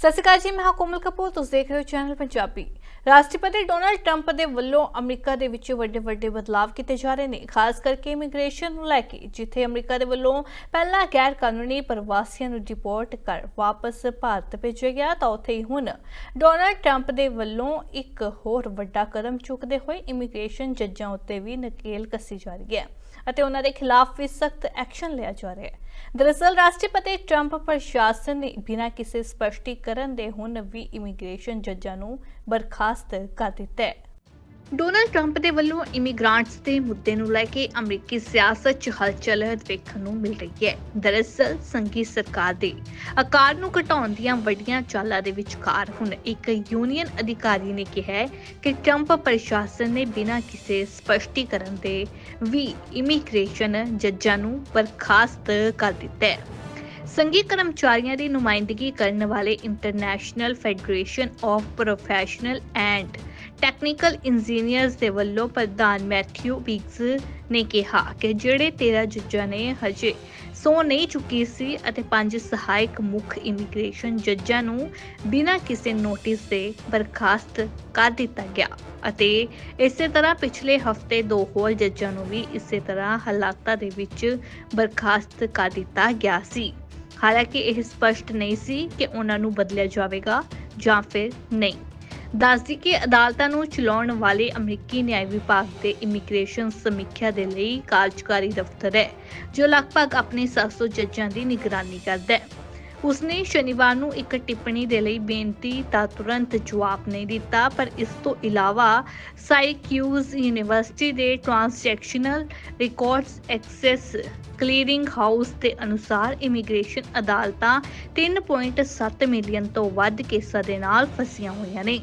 ਸਤਿ ਸ਼੍ਰੀ ਅਕਾਲ ਜੀ, ਮੈਂ ਕੋਮਲ ਕਪੂਰ, ਤੁਸੀਂ ਦੇਖ ਰਹੇ ਹੋ ਚੈਨਲ ਪੰਜਾਬੀ। ਰਾਸ਼ਟਰਪਤੀ ਡੋਨਾਲਡ ਟਰੰਪ ਦੇ ਵੱਲੋਂ ਅਮਰੀਕਾ ਦੇ ਵਿੱਚ ਵੱਡੇ ਵੱਡੇ ਬਦਲਾਅ ਕੀਤੇ ਜਾ ਰਹੇ ਨੇ, ਖਾਸ ਕਰਕੇ ਇਮੀਗ੍ਰੇਸ਼ਨ ਨੂੰ ਲੈ ਕੇ, ਜਿੱਥੇ ਅਮਰੀਕਾ ਦੇ ਵੱਲੋਂ ਪਹਿਲਾਂ ਗੈਰ ਕਾਨੂੰਨੀ ਪ੍ਰਵਾਸੀਆਂ ਨੂੰ ਡਿਪੋਰਟ ਕਰ ਵਾਪਸ ਭਾਰਤ ਭੇਜਿਆ ਗਿਆ, ਤਾਂ ਉੱਥੇ ਹੀ ਹੁਣ ਡੋਨਾਲਡ ਟਰੰਪ ਦੇ ਵੱਲੋਂ ਇੱਕ ਹੋਰ ਵੱਡਾ ਕਦਮ ਚੁੱਕਦੇ ਹੋਏ ਇਮੀਗ੍ਰੇਸ਼ਨ ਜੱਜਾਂ ਉੱਤੇ ਵੀ ਨਕੇਲ ਕੱਸੀ ਜਾ ਰਹੀ ਹੈ ਅਤੇ ਉਹਨਾਂ ਦੇ ਖਿਲਾਫ ਵੀ ਸਖਤ ਐਕਸ਼ਨ ਲਿਆ ਜਾ ਰਿਹਾ ਹੈ। ਦਰਅਸਲ, ਰਾਸ਼ਟਰਪਤੀ ਟਰੰਪ ਪ੍ਰਸ਼ਾਸਨ ਨੇ ਬਿਨਾਂ ਕਿਸੇ ਸਪਸ਼ਟੀਕਰਨ ਦੇ ਹੁਣ ਵੀ ਇਮੀਗ੍ਰੇਸ਼ਨ ਜੱਜਾਂ ਨੂੰ ਬਰਖਾਸਤ ਕਰ ਦਿੱਤਾ ਹੈ। ਡੋਨਾਲਡ ਟਰੰਪ ਦੇ ਵੱਲੋਂ ਇਮੀਗ੍ਰਾਂਟਸ ਦੇ ਮੁੱਦੇ ਨੂੰ ਲੈ ਕੇ ਅਮਰੀਕੀ ਸਿਆਸਤ 'ਚ ਹਲਚਲ ਵੇਖਣ ਨੂੰ ਮਿਲ ਰਹੀ ਹੈ। ਦਰਅਸਲ, ਸੰਘੀ ਸਰਕਾਰ ਦੇ ਆਕਾਰ ਨੂੰ ਘਟਾਉਣ ਦੀਆਂ ਵੱਡੀਆਂ ਚਾਲਾਂ ਦੇ ਵਿਚਕਾਰ ਹੁਣ ਇੱਕ ਯੂਨੀਅਨ ਅਧਿਕਾਰੀ ਨੇ ਕਿਹਾ ਕਿ ਟਰੰਪ ਪ੍ਰਸ਼ਾਸਨ ਨੇ ਬਿਨਾਂ ਕਿਸੇ ਸਪਸ਼ਟੀਕਰਨ ਦੇ ਵੀ ਇਮੀਗ੍ਰੇਸ਼ਨ ਜੱਜਾਂ ਨੂੰ ਬਰਖਾਸਤ ਕਰ ਦਿੱਤਾ ਹੈ। ਸੰਘੀ ਕਰਮਚਾਰੀਆਂ ਦੀ ਨੁਮਾਇੰਦਗੀ ਕਰਨ ਵਾਲੇ international federation of professional and technical engineers ਦੇ ਵੱਲੋਂ ਪ੍ਰਧਾਨ ਮੈਥਿਊ ਬਿਗਸ ਨੇ ਕਿਹਾ ਕਿ ਜਿਹੜੇ 13 ਜੱਜਾਂ ਨੇ, ਹਜੇ ਸੌ ਨਹੀਂ ਚੁੱਕੀ ਸੀ ਅਤੇ ਪੰਜ ਸਹਾਇਕ ਮੁੱਖ ਇਮੀਗ੍ਰੇਸ਼ਨ ਜੱਜਾਂ ਨੂੰ ਬਿਨਾਂ ਕਿਸੇ ਨੋਟਿਸ ਦੇ ਬਰਖਾਸਤ ਕਰ ਦਿੱਤਾ ਗਿਆ ਅਤੇ ਇਸੇ ਤਰ੍ਹਾਂ ਪਿਛਲੇ ਹਫ਼ਤੇ ਦੋ ਹੋਰ ਜੱਜਾਂ ਨੂੰ ਵੀ ਇਸੇ ਤਰ੍ਹਾਂ ਹਾਲਾਤਾਂ ਦੇ ਵਿੱਚ ਬਰਖਾਸਤ ਕਰ ਦਿੱਤਾ ਗਿਆ ਸੀ। ਹਾਲਾਂਕਿ ਇਹ ਸਪਸ਼ਟ ਨਹੀਂ ਸੀ ਕਿ ਉਹਨਾਂ ਨੂੰ ਬਦਲਿਆ ਜਾਵੇਗਾ ਜਾਂ ਫਿਰ ਨਹੀਂ। ਦੱਸਦੀ ਕਿ ਅਦਾਲਤਾਂ ਨੂੰ ਚਲਾਉਣ ਵਾਲੇ ਅਮਰੀਕੀ ਨਿਆਂ ਵਿਭਾਗ ਦੇ ਇਮੀਗ੍ਰੇਸ਼ਨ ਸਮੀਖਿਆ ਦੇ ਲਈ ਕਾਰਜਕਾਰੀ ਦਫ਼ਤਰ ਹੈ, ਜੋ ਲਗਭਗ ਆਪਣੇ 700 ਜੱਜਾਂ ਦੀ ਨਿਗਰਾਨੀ ਕਰਦਾ ਹੈ। ਉਸਨੇ ਸ਼ਨੀਵਾਰ ਨੂੰ ਇੱਕ ਟਿੱਪਣੀ ਦੇ ਲਈ ਬੇਨਤੀ ਦਾ ਤੁਰੰਤ ਜਵਾਬ ਨਹੀਂ ਦਿੱਤਾ, ਪਰ ਇਸ ਤੋਂ ਇਲਾਵਾ ਸਾਈਕਿਊਜ਼ ਯੂਨੀਵਰਸਿਟੀ ਦੇ transactional records access clearing house ਦੇ ਅਨੁਸਾਰ ਇਮੀਗ੍ਰੇਸ਼ਨ ਅਦਾਲਤਾਂ 3.7 ਮਿਲੀਅਨ ਤੋਂ ਵੱਧ ਕੇਸਾਂ ਦੇ ਨਾਲ ਫਸੀਆਂ ਹੋਈਆਂ ਨੇ।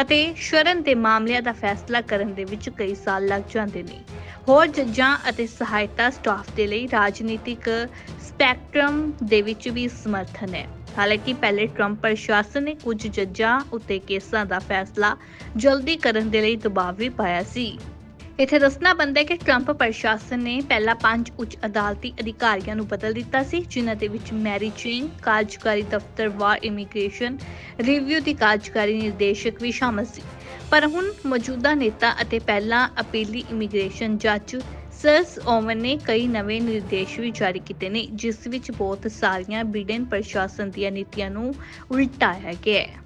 ਅਤੇ ਸ਼ਰਨ ਦੇ ਮਾਮਲਿਆਂ ਦਾ ਫੈਸਲਾ ਕਰਨ ਦੇ ਵਿੱਚ ਕਈ ਸਾਲ ਲੱਗ ਜਾਂਦੇ ਨੇ। ਹੋਰ ਜੱਜਾਂ ਅਤੇ ਸਹਾਇਤਾ ਸਟਾਫ ਦੇ ਲਈ ਰਾਜਨੀਤਿਕ ਸਪੈਕਟਰਮ ਦੇ ਵਿੱਚ ਵੀ ਸਮਰਥਨ ਹੈ। ਹਾਲਾਂਕਿ ਪਹਿਲੇ ਟਰੰਪ ਪ੍ਰਸ਼ਾਸਨ ਨੇ ਕੁਝ ਜੱਜਾਂ ਉੱਤੇ ਕੇਸਾਂ ਦਾ ਫੈਸਲਾ ਜਲਦੀ ਕਰਨ ਦੇ ਲਈ ਦਬਾਅ ਵੀ ਪਾਇਆ ਸੀ। ਇੱਥੇ ਦੱਸਣਾ ਬਣਦਾ ਹੈ ਕਿ ਟਰੰਪ ਪ੍ਰਸ਼ਾਸਨ ਨੇ ਪਹਿਲਾਂ ਪੰਜ ਉੱਚ ਅਦਾਲਤੀ ਅਧਿਕਾਰੀਆਂ ਨੂੰ ਬਦਲ ਦਿੱਤਾ ਸੀ, ਜਿਨ੍ਹਾਂ ਦੇ ਵਿੱਚ ਮੈਰੀ ਚਿੰਗ ਕਾਰਜਕਾਰੀ ਦਫ਼ਤਰ ਵਾਰ ਇਮੀਗ੍ਰੇਸ਼ਨ ਰਿਵਿਊ ਦੀ ਕਾਰਜਕਾਰੀ ਨਿਰਦੇਸ਼ਕ ਵੀ ਸ਼ਾਮਲ ਸੀ। ਪਰ ਹੁਣ ਮੌਜੂਦਾ ਨੇਤਾ ਅਤੇ ਪਹਿਲਾਂ ਅਪੀਲੀ ਇਮੀਗ੍ਰੇਸ਼ਨ ਜੱਜ ਸਰਸ ਓਵਨ ਨੇ ਕਈ ਨਵੇਂ ਨਿਰਦੇਸ਼ ਵੀ ਜਾਰੀ ਕੀਤੇ ਨੇ, ਜਿਸ ਵਿੱਚ ਬਹੁਤ ਸਾਰੀਆਂ ਬਿਡਨ ਪ੍ਰਸ਼ਾਸਨ ਦੀਆਂ ਨੀਤੀਆਂ ਨੂੰ ਉਲਟਾਇਆ ਗਿਆ ਹੈ।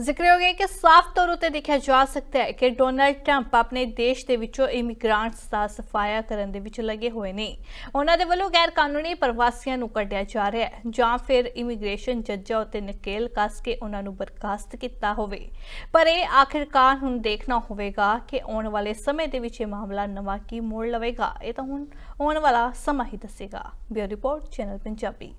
ਜ਼ਿਕਰਯੋਗ ਹੈ ਕਿ ਸਾਫ਼ ਤੌਰ ਉਤੇ ਦੇਖਿਆ ਜਾ ਸਕਦਾ ਹੈ ਕਿ ਡੋਨਲਡ ਟਰੰਪ ਆਪਣੇ ਦੇਸ਼ ਦੇ ਵਿੱਚੋਂ ਇਮੀਗ੍ਰਾਂਟਸ ਦਾ ਸਫਾਇਆ ਕਰਨ ਦੇ ਵਿੱਚ ਲੱਗੇ ਹੋਏ ਨੇ। ਉਹਨਾਂ ਦੇ ਵੱਲੋਂ ਗੈਰ ਕਾਨੂੰਨੀ ਪ੍ਰਵਾਸੀਆਂ ਨੂੰ ਕੱਢਿਆ ਜਾ ਰਿਹਾ ਹੈ ਜਾਂ ਫਿਰ ਇਮੀਗ੍ਰੇਸ਼ਨ ਜੱਜਾਂ ਉਤੇ ਨਕੇਲ ਕੱਸ ਕੇ ਉਹਨਾਂ ਨੂੰ ਬਰਖਾਸਤ ਕੀਤਾ ਹੋਵੇ। ਪਰ ਇਹ ਆਖਿਰਕਾਰ ਹੁਣ ਦੇਖਣਾ ਹੋਵੇਗਾ ਕਿ ਆਉਣ ਵਾਲੇ ਸਮੇਂ ਦੇ ਵਿੱਚ ਇਹ ਮਾਮਲਾ ਨਵਾਂ ਕੀ ਮੋੜ ਲਵੇਗਾ। ਇਹ ਤਾਂ ਹੁਣ ਆਉਣ ਵਾਲਾ ਸਮਾਂ ਹੀ ਦੱਸੇਗਾ। Bureau report, channel Punjabi.